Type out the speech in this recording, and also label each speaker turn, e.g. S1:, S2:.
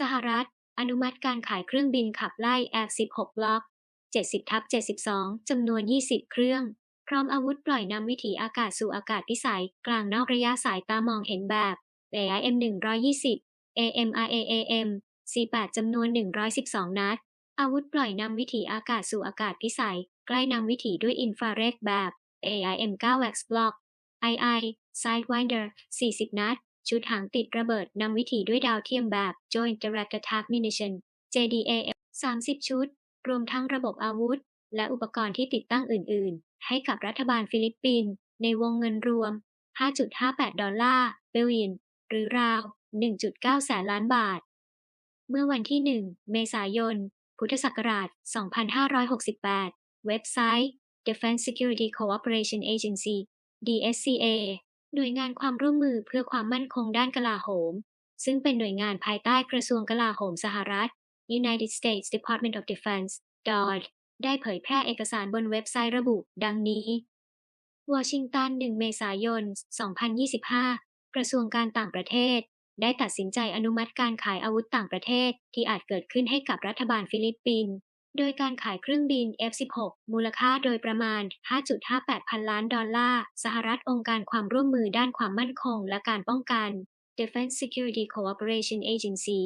S1: สหรัฐ อนุมัติการขายเครื่องบินขับไล่ F-16 บล็อก 70ทับ72 จำนวน 20 เครื่อง พร้อมอาวุธปล่อยนำวิถีอากาศสู่อากาศพิสัย กลางนอกระยะสายตามองเห็นแบบ AIM 120 AMRAAM C8 จำนวน 112 นัด อาวุธปล่อยนำวิถีอากาศสู่อากาศพิสัย ใกล้นำวิถีด้วยอินฟราเรดแบบ AIM 9 X Block II Sidewinder 40 นัด ชุดหางติดระเบิดนำวิถีด้วยดาวเทียมแบบ Joint Direct Attack Munition JDAM 30 ชุด รวมทั้งระบบอาวุธ และอุปกรณ์ที่ติดตั้งอื่น ๆ ให้กับรัฐบาลฟิลิปปินส์ในวงเงินรวม 5.58 ดอลลาร์เบลลิน หรือราว 1.9 แสนล้านบาท เมื่อวันที่ 1 เมษายน พุทธศักราช 2568 เว็บไซต์ Defense Security Cooperation Agency DSCA หน่วยงานความร่วมมือเพื่อความมั่นคงด้านกลาโหม ซึ่งเป็นหน่วยงานภายใต้กระทรวงกลาโหมสหรัฐ United States Department of Defense DOD ได้เผยแพร่เอกสารบนเว็บไซต์ระบุ ดังนี้ วอชิงตัน 1 เมษายน 2025 กระทรวงการต่างประเทศ ได้ตัดสินใจอนุมัติการขายอาวุธต่างประเทศที่อาจเกิดขึ้นให้กับรัฐบาลฟิลิปปินส์ โดยการขายเครื่องบิน F-16 มูลค่าโดยประมาณ 5.58 พันล้านดอลลาร์สหรัฐองค์การความร่วมมือด้านความมั่นคงและการป้องกัน Defense Security Cooperation Agency